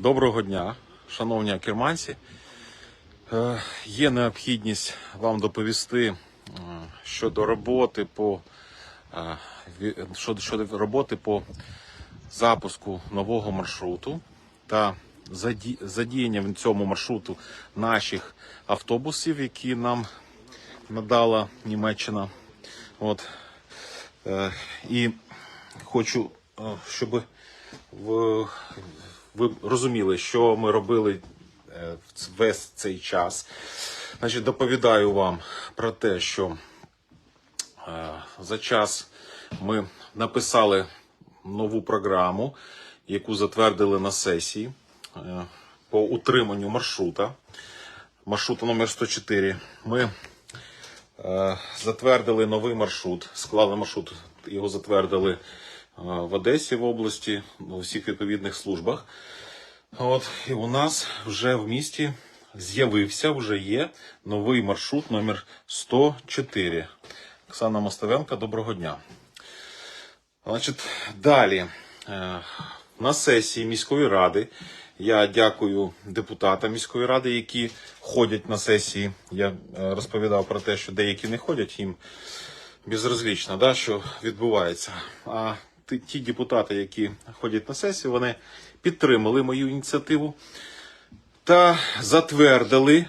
Доброго дня, шановні керманці. Е, Є необхідність вам доповісти е, щодо роботи по е, щодо, щодо роботи по запуску нового маршруту та заді- задіяння в цьому маршруту наших автобусів, які нам надала Німеччина. От. І хочу, щоб в- ви розуміли, що ми робили е, весь цей час. Значить, доповідаю вам про те, що е, за час ми написали нову програму, яку затвердили на сесії е, по утриманню маршрута. Маршрута номер 104. Ми Затвердили новий маршрут, склали маршрут, його затвердили в Одесі в області, у всіх відповідних службах. От, і у нас вже в місті з'явився, вже є новий маршрут номер 104. Оксана Мостовенка, доброго дня. Значить, далі. Е, На сесії міської ради я дякую депутатам міської ради, які ходять на сесії. Я е, розповідав про те, що деякі не ходять, їм безразлічно, да, що відбувається. А ті- депутати, які ходять на сесію, вони підтримали мою ініціативу та затвердили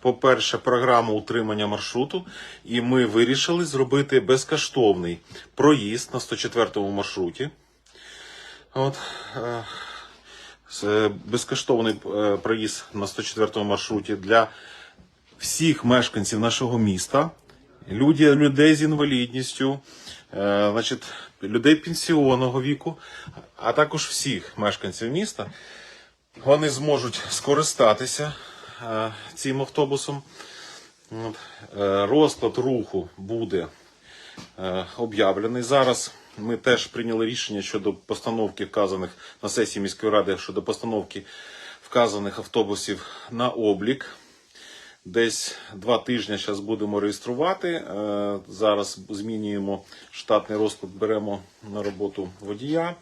по-перше, програму утримання маршруту, і ми вирішили зробити безкоштовний проїзд на 104-му маршруті. От, е, безкоштовний е, проїзд на 104-му маршруті для всіх мешканців нашого міста, людей з інвалідністю, е, значить, людей пенсіонного віку, а також всіх мешканців міста. Вони зможуть скористатися е, цим автобусом. Е, Розклад руху буде е, об'явлений. Зараз ми теж прийняли рішення щодо постановки вказаних на сесії міської ради щодо постановки вказаних автобусів на облік. Десь два тижні зараз будемо реєструвати. Е, Зараз змінюємо штатний розклад, беремо на роботу водія.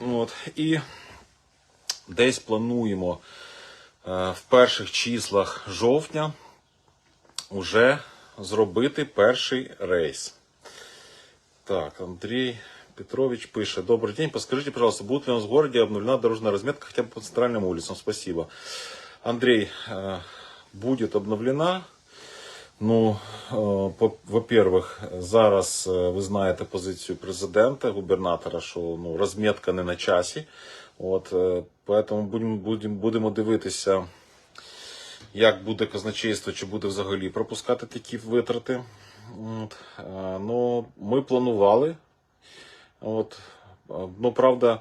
От. І десь плануємо е, в перших числах жовтня вже зробити перший рейс. Так, Андрей Петрович пишет. Добрый день, подскажите, пожалуйста, будет ли у нас в городе обновлена дорожная разметка хотя бы по центральным улицам? Спасибо. Андрей, э, будет обновлена. Ну, е, по- во-первых, зараз е, ви знаєте позицію президента, губернатора, що ну, розмітка не на часі. От, е, поэтому будемо, будемо, будемо дивитися, як буде казначейство, чи буде взагалі пропускати такі витрати. От, е, ну, ми планували. От, е, ну, правда,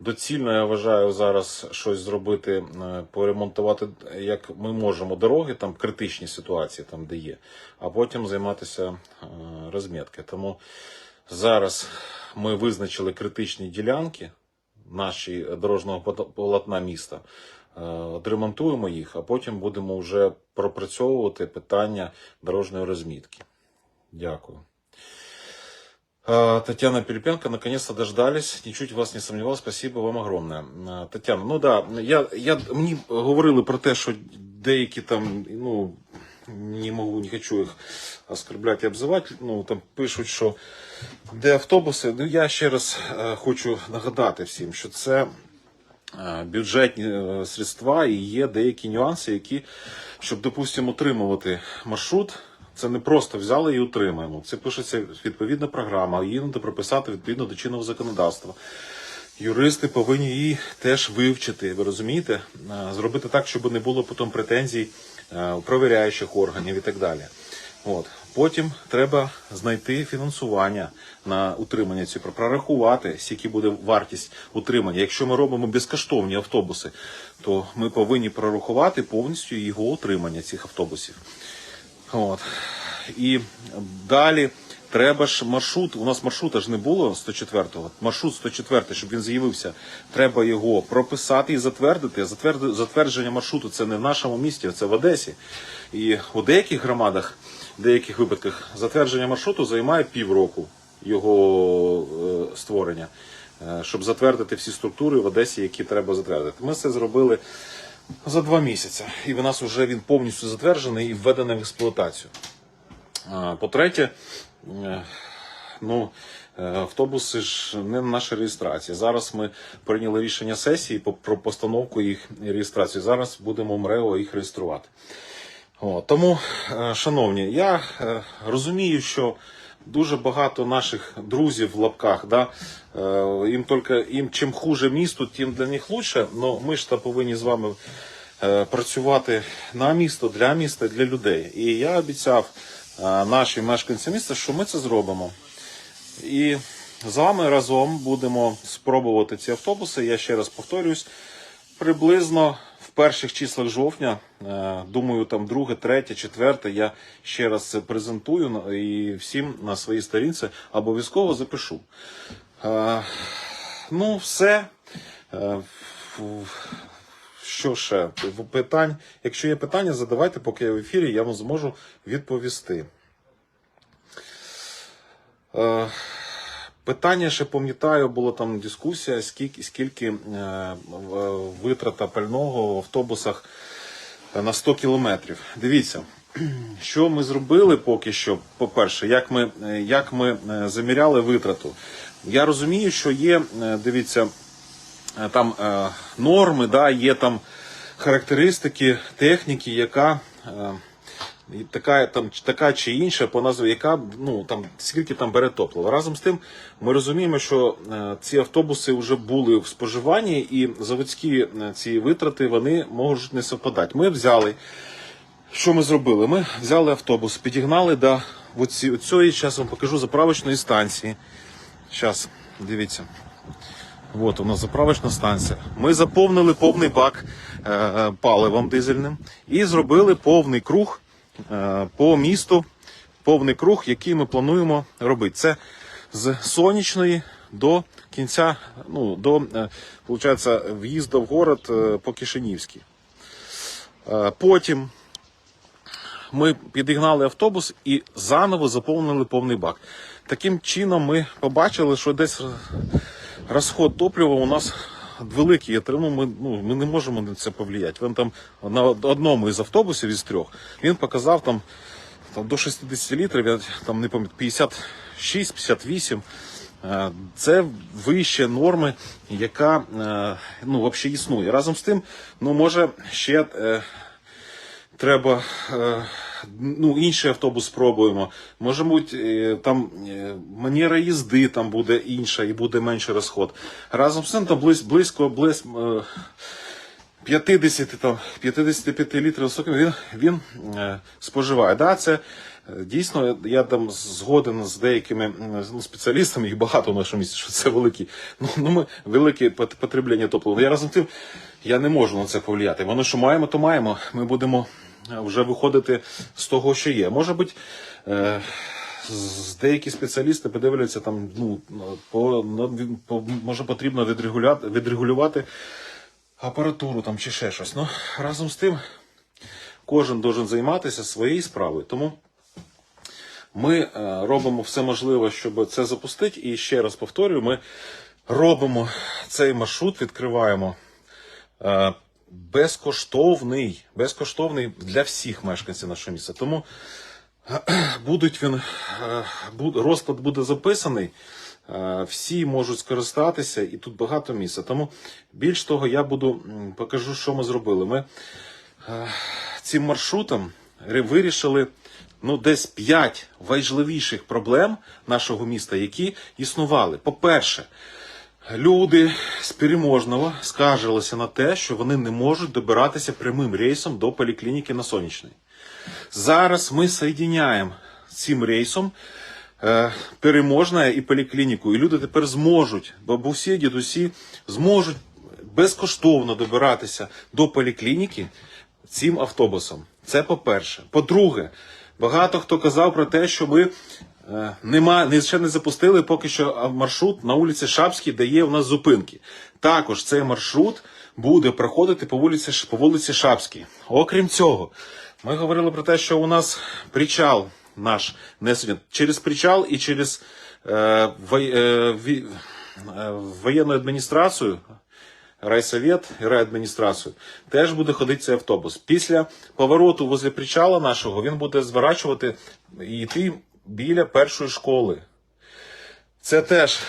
доцільно я вважаю зараз щось зробити, е, поремонтувати, як ми можемо дороги, там критичні ситуації, там де є, а потім займатися е, розміткою. Тому зараз ми визначили критичні ділянки наші дорожнього полотна міста. Е, Отремонтуємо їх, а потім будемо вже пропрацьовувати питання дорожньої розмітки. Дякую. Татьяна Пилипенко, наконец-то дождались. Ничуть в вас не сомневался. Спасибо вам огромное. А, Тетяна, ну да, я, я, мені говорили про те, що деякі там, ну, не можу, не хочу їх оскорбляти і обзивати, ну, там пишуть, що де автобуси. Ну, я ще раз хочу нагадати всім, що це бюджетні средства і є деякі нюанси, які, щоб, допустимо, утримувати маршрут, це не просто взяли і утримаємо. Це пишеться відповідна програма, її треба прописати відповідно до чинного законодавства. Юристи повинні її теж вивчити, ви розумієте? Зробити так, щоб не було потім претензій е, провіряючих органів і так далі. От. Потім треба знайти фінансування на утримання цієї, прорахувати, скільки буде вартість утримання. Якщо ми робимо безкоштовні автобуси, то ми повинні прорахувати повністю його утримання цих автобусів. От. І далі треба ж маршрут. У нас маршрута ж не було 104-го. Маршрут 104, щоб він з'явився, треба його прописати і затвердити. Затверди- Затвердження маршруту це не в нашому місті, це в Одесі. І у деяких громадах, в деяких випадках, затвердження маршруту займає півроку його е, створення. е, щоб затвердити всі структури в Одесі, які треба затвердити. Ми це зробили за два місяці, і в нас вже він повністю затверджений і введений в експлуатацію. По-третє, е, ну, е, автобуси ж не на нашій реєстрації. Зараз ми прийняли рішення сесії про постановку їх реєстрації. Зараз будемо МРЕО їх реєструвати. О, тому, е, шановні, я розумію, що дуже багато наших друзів в лапках, да, е, їм тільки їм чим хуже місто, тим для них лучше. але ми ж та повинні з вами е, працювати на місто, для міста, для людей. І я обіцяв е, нашим мешканцям міста, що ми це зробимо. І з вами разом будемо спробувати ці автобуси. Я ще раз повторюсь, приблизно перших числах жовтня, е, думаю, там друге, третє, четверте, я ще раз це презентую і всім на своїй сторінці обов'язково запишу. Е, Ну, все. Е, Що ще? Питань, якщо є питання, задавайте, поки я в ефірі, я вам зможу відповісти. Е, Питання ще пам'ятаю, була там дискусія, скільки, скільки е, витрата пального в автобусах на 100 кілометрів. Дивіться, що ми зробили поки що. По-перше, як ми, е, як ми е, заміряли витрату. Я розумію, що є, е, дивіться, е, там е, норми, да, є там характеристики техніки, яка. І така, там, така чи інша по назві, яка ну там скільки там бере топлива. Разом з тим, ми розуміємо, що е, ці автобуси вже були в споживанні, і заводські е, ці витрати вони можуть не совпадати. Ми взяли, що ми зробили? Ми взяли автобус, підігнали до оці, оцієї, зараз вам покажу заправочної станції. Зараз, дивіться. От у нас заправочна станція. Ми заповнили повний бак е, е, паливом дизельним і зробили повний круг по місту, повний круг, який ми плануємо робити. Це з сонячної до кінця, ну, до е, получається, в'їзду в город е, по Кишинівській. Е, Потім ми підігнали автобус і заново заповнили повний бак. Таким чином ми побачили, що десь розход топлива у нас великий. є тому ми, ну, ми не можемо на це повлияти. Він там на одному із автобусів із трьох він показав там, там до 60 літрів, я там не пам'ятаю, 56-58. Е, Це вище норми, яка е, ну, взагалі існує. Разом з тим, ну, може ще е, треба е, ну, інший автобус спробуємо. Може бути, е, там е, манера їзди там буде інша і буде менший розход. Разом з тим, там близь, близько близь, е, 50, там, 55 літрів соків він, він споживає. Да, це дійсно, я там згоден з деякими ну, спеціалістами, їх багато в нашому місті, що це великі, ну, ну, ми, велике пот- потреблення топлива. Я разом тим, я не можу на це повлияти. Воно що маємо, то маємо. Ми будемо вже виходити з того, що є. Може бути. Е, деякі спеціалісти подивляться там, ну, по, по, може потрібно відрегуляти, відрегулювати апаратуру там чи ще щось. Ну, разом з тим, кожен должен займатися своєю справою. Тому ми е, робимо все можливе, щоб це запустити. І ще раз повторюю, ми робимо цей маршрут, відкриваємо е, безкоштовний, безкоштовний для всіх мешканців нашого міста. Тому будуть він, е, розклад буде записаний. е, Всі можуть скористатися, і тут багато місця. Тому більш того, я буду покажу, що ми зробили. Ми е, цим маршрутом вирішили ну, десь 5 важливіших проблем нашого міста, які існували. По-перше, люди з Переможного скаржилися на те, що вони не можуть добиратися прямим рейсом до поліклініки на Сонячний. Зараз ми соєдиняємо цим рейсом е, переможне і поліклініку. І люди тепер зможуть, бабусі, дідусі, зможуть безкоштовно добиратися до поліклініки цим автобусом. Це по-перше. По-друге, багато хто казав про те, що ми нема, не, ще не запустили поки що маршрут на вулиці Шапській, де є у нас зупинки. Також цей маршрут буде проходити по вулиці, по вулиці Шапській. Окрім цього, ми говорили про те, що у нас причал наш несення через причал і через е, е, в воєнну адміністрацію, райсовет і райадміністрацію, теж буде ходити цей автобус. Після повороту возле причала нашого він буде зворачувати і йти біля першої школи. Це теж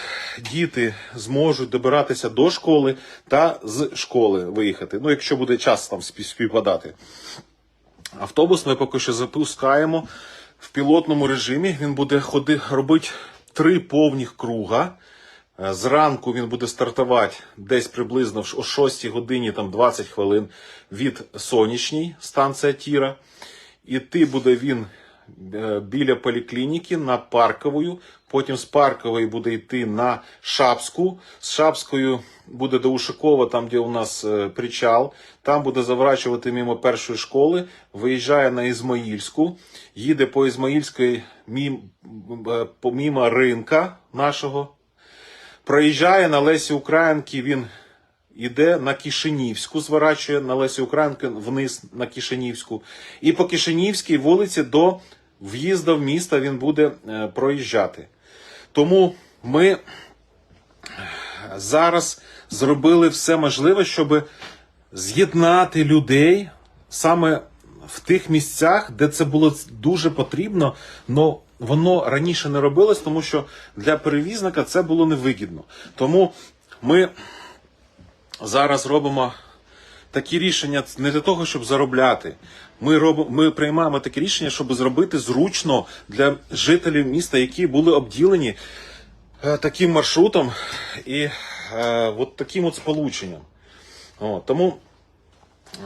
діти зможуть добиратися до школи та з школи виїхати. Ну, якщо буде час там співпадати. Автобус ми поки що запускаємо в пілотному режимі. Він буде ходи, робити три повних круга. Е, Зранку він буде стартувати десь приблизно о 6 годині там 20 хвилин від сонячній станція Тіра. Іти буде він біля поліклініки на парковою. Потім з паркової буде йти на Шапську. З Шапською буде до Ушакова, там де у нас е, причал. Там буде заворачувати мимо першої школи, виїжджає на Ізмаїльську, їде по Ізмаїльській е, ринка нашого. Проїжджає на Лесі Українки, він іде на Кишинівську, зворачує на Лесі Українки вниз на Кишинівську. І по Кишинівській вулиці до в'їзду в місто він буде е, проїжджати. Тому ми зараз зробили все можливе, щоб з'єднати людей саме в тих місцях, де це було дуже потрібно, але воно раніше не робилось, тому що для перевізника це було невигідно. Тому ми зараз робимо такі рішення не для того, щоб заробляти. Ми робимо, ми приймаємо такі рішення, щоб зробити зручно для жителів міста, які були обділені е, таким маршрутом і е, от таким от сполученням. О, тому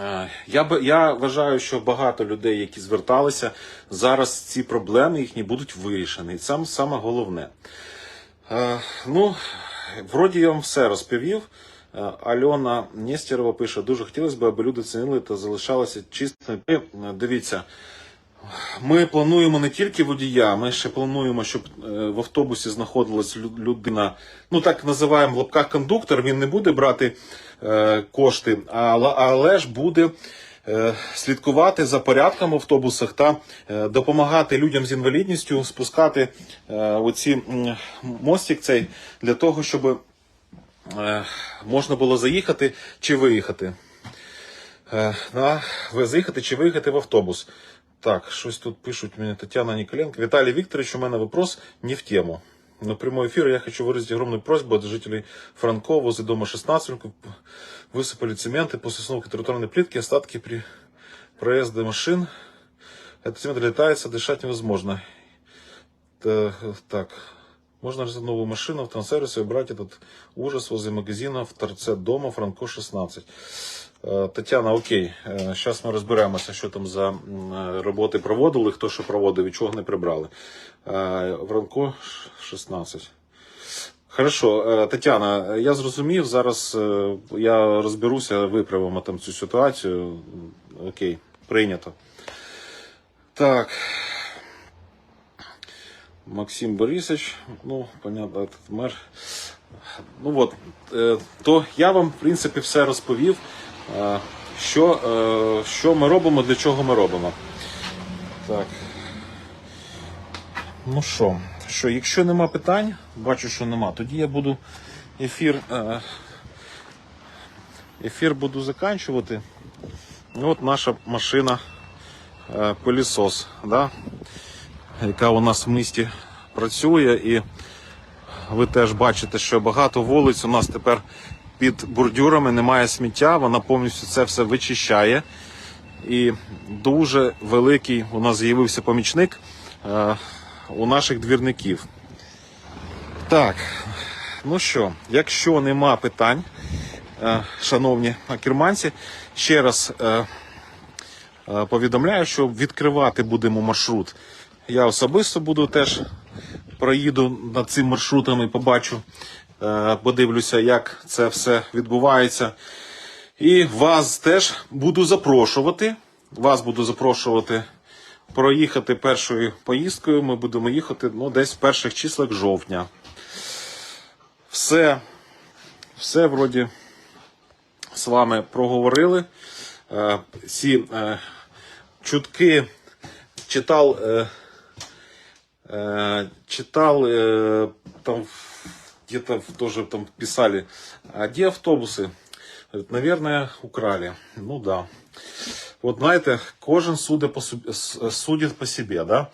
е, я, б- я вважаю, що багато людей, які зверталися, зараз ці проблеми їхні будуть вирішені. І це саме головне. Е, ну, вроді я вам все розповів. Е, Альона Нестерова пише: дуже хотілося б, аби люди цінили та залишалися чистими. Е, Дивіться, ми плануємо не тільки водія, ми ще плануємо, щоб е, в автобусі знаходилась людина, ну так називаємо в лапках кондуктор. Він не буде брати е, кошти, але, але ж буде слідкувати за порядком в автобусах та допомагати людям з інвалідністю спускати оці мостик цей для того, щоб можна було заїхати чи виїхати. Е, на, ви заїхати чи виїхати в автобус. Так, щось тут пишуть мені Тетяна Николенко. Виталий Викторович, у меня вопрос не в тему. На прямой эфир я хочу выразить огромную просьбу от жителей Франко возле дома 16 высыпали цементы после установки тротуарной плитки, остатки при проезде машин. Этот цемент летается, дышать невозможно. Та- Так, можно разобрать новую машину в транссервисе и убрать этот ужас возле магазина в торце дома Франко 16. Е, Тетяна, окей, зараз ми розберемося, що там за е, роботи проводили, хто що проводив і чого не прибрали. Е, Франко 16. Хорошо, е, Тетяна, я зрозумів. Зараз е, я розберуся, виправимо там цю ситуацію. Окей, прийнято. Так. Максим Борисович, ну, понятно, этот мер. Ну от, е, то я вам, в принципі, все розповів, що, е, що ми робимо, для чого ми робимо. Так. Ну що, що, якщо нема питань, бачу, що нема, тоді я буду ефір. е, Ефір буду заканчувати. Ну, От наша машина е, пилісос, да? Яка у нас в місті працює. І ви теж бачите, що багато вулиць у нас тепер під бордюрами немає сміття, вона повністю це все вичищає. І дуже великий у нас з'явився помічник е, у наших двірників. Так, ну що, якщо нема питань, е, шановні керманці, ще раз е, е, повідомляю, що відкривати будемо маршрут. Я особисто буду теж проїду над цим маршрутом і побачу, е, подивлюся, як це все відбувається. І вас теж буду запрошувати. Вас буду запрошувати проїхати першою поїздкою. Ми будемо їхати ну, десь в перших числах жовтня. Все, все вроді з вами проговорили. Е, Всі е, чутки читав. Е, Е, читал э, там в где-то в- тоже там писали, а где автобусы? Говорят, Наверное, украли. Ну да. Вот знаєте, кожен судить по, собі- с- судить по себе, да?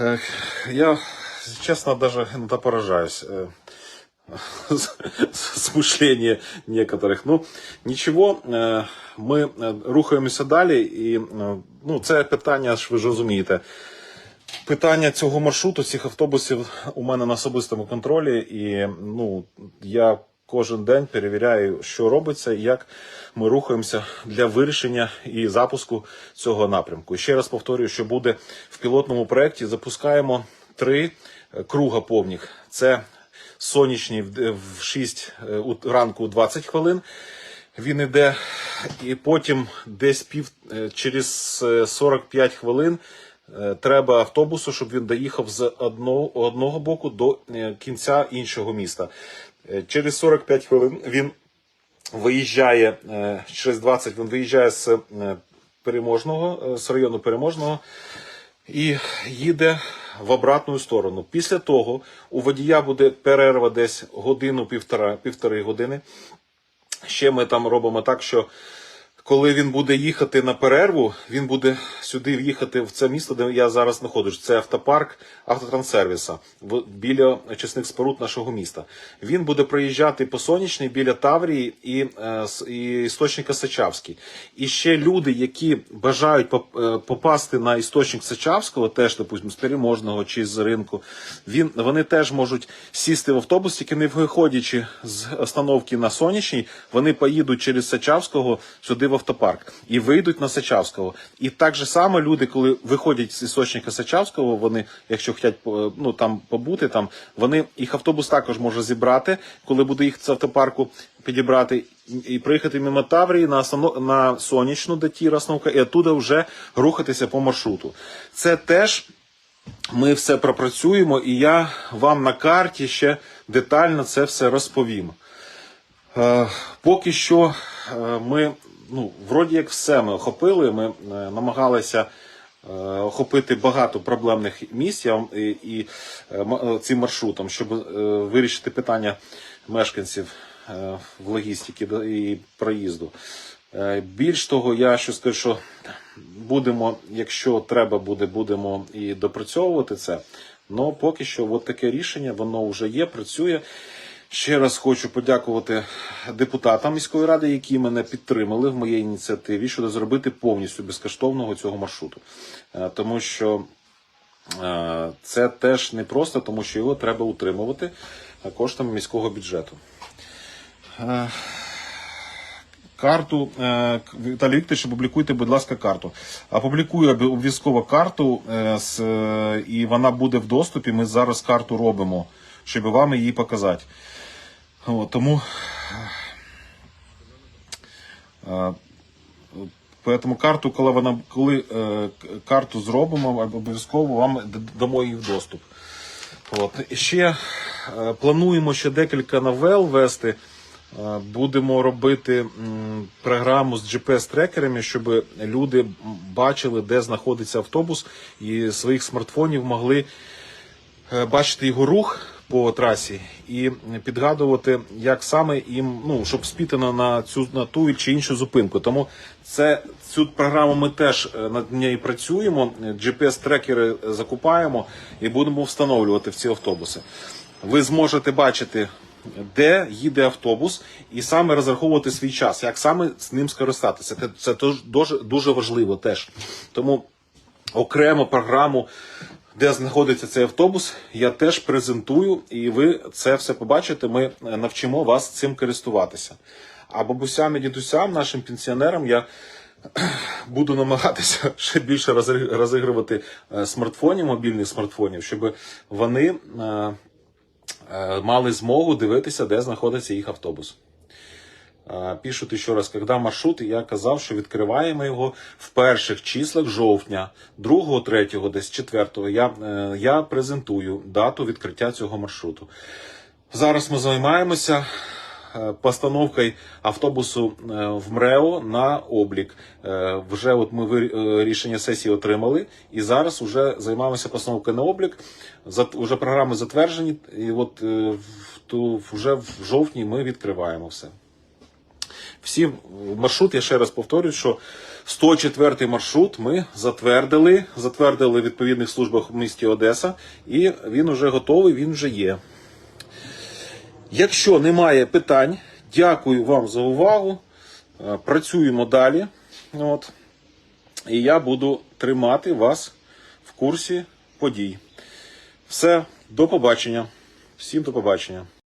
Ех, Я, честно, даже иногда поражаюсь. э, с- с мышления некоторых. Ну, нічого, е, ми е, рухаємося далі, і е, ну, це питання, ж ви ж розумієте. Питання цього маршруту, цих автобусів у мене на особистому контролі, і ну, я кожен день перевіряю, що робиться і як ми рухаємося для вирішення і запуску цього напрямку. Ще раз повторюю, що буде в пілотному проєкті. Запускаємо три круга повних. Це сонячний в в 6 е, ранку 20 хвилин. Він іде, і потім десь пів е, через е, 45 хвилин е, треба автобусу, щоб він доїхав з одного, одного боку до е, кінця іншого міста. Е, Через 45 хвилин він виїжджає е, через 20 він виїжджає з е, переможного, е, з району переможного і їде в обратну сторону. Після того у водія буде перерва десь годину, півтора, півтори години. Ще ми там робимо так, що коли він буде їхати на перерву, він буде сюди в'їхати в це місто, де я зараз знаходжусь. Це автопарк автотранссервіса біля очисних споруд нашого міста. Він буде проїжджати по сонячній біля Таврії і, е, і істочника Сачавський. І ще люди, які бажають е, попасти на істочник Сачавського, теж, допустимо, з переможного чи з ринку, він, вони теж можуть сісти в автобус, тільки не виходячи з остановки на сонячній, вони поїдуть через Сачавського сюди в автопарк і вийдуть на Сачавського. І так же само люди, коли виходять з істочника Сачавського, вони, якщо хочуть ну, там побути, там, вони їх автобус також може зібрати, коли буде їх з автопарку підібрати. І приїхати мимо Таврії на, на сонячну, де ті і оттуда вже рухатися по маршруту. Це теж ми все пропрацюємо, і я вам на карті ще детально це все розповім. Е, Поки що е, ми, ну, вроді як все ми охопили. Ми е, намагалися е, охопити багато проблемних місць і, і е, цим маршрутом, щоб вирішити питання мешканців в логістиці до- і проїзду. Більш того, я що скажу, що будемо, якщо треба буде, будемо і допрацьовувати це. Ну, поки що, от таке рішення, воно вже є, працює. Ще раз хочу подякувати депутатам міської ради, які мене підтримали в моїй ініціативі щодо зробити повністю безкоштовного цього маршруту. Е, Тому що е, це теж не просто, тому що його треба утримувати коштами міського бюджету. Е, Карту Віталій Вікторович, опублікуйте, будь ласка, карту. Опублікую обов'язково карту, і вона буде в доступі. Ми зараз карту робимо, щоб вам її показати. От, тому е, Поэтому карту, коли вона коли е, карту зробимо, обов'язково вам дамо її в доступ. От. Ще е, плануємо ще декілька новел вести. Е, Будемо робити м, програму з GPS-трекерами, щоб люди бачили, де знаходиться автобус, і своїх смартфонів могли е, бачити його рух по трасі і підгадувати, як саме їм, ну, щоб спіти на, на цю на ту чи іншу зупинку. Тому це цю програму ми теж е, над нею працюємо. GPS-трекери закупаємо і будемо встановлювати в ці автобуси. Ви зможете бачити. Де їде автобус, і саме розраховувати свій час, як саме з ним скористатися. Це, це дуже, дуже важливо теж. Тому окрему програму, де знаходиться цей автобус, я теж презентую, і ви це все побачите. Ми е, навчимо вас цим користуватися. А бабусям і дідусям, нашим пенсіонерам, я буду намагатися ще більше розігрувати е, смартфонів, мобільних смартфонів, щоб вони е, мали змогу дивитися, де знаходиться їх автобус. Пишуть ще раз, коли маршрут, я казав, що відкриваємо його в перших числах жовтня, 2, 3, десь 4. Я, е, я презентую дату відкриття цього маршруту. Зараз ми займаємося е, постановкою автобусу е, в МРЕО на облік. Вже от ми рішення сесії отримали, і зараз вже займаємося постановкою на облік. Уже програми затверджені, і от вже в жовтні ми відкриваємо все. Всі маршрут, я ще раз повторюю, що 104 маршрут ми затвердили, затвердили в відповідних службах в місті Одеса, і він вже готовий, він вже є. Якщо немає питань, дякую вам за увагу. Е, Працюємо далі. От. І я буду тримати вас в курсі подій. Все, до побачення. Всім до побачення.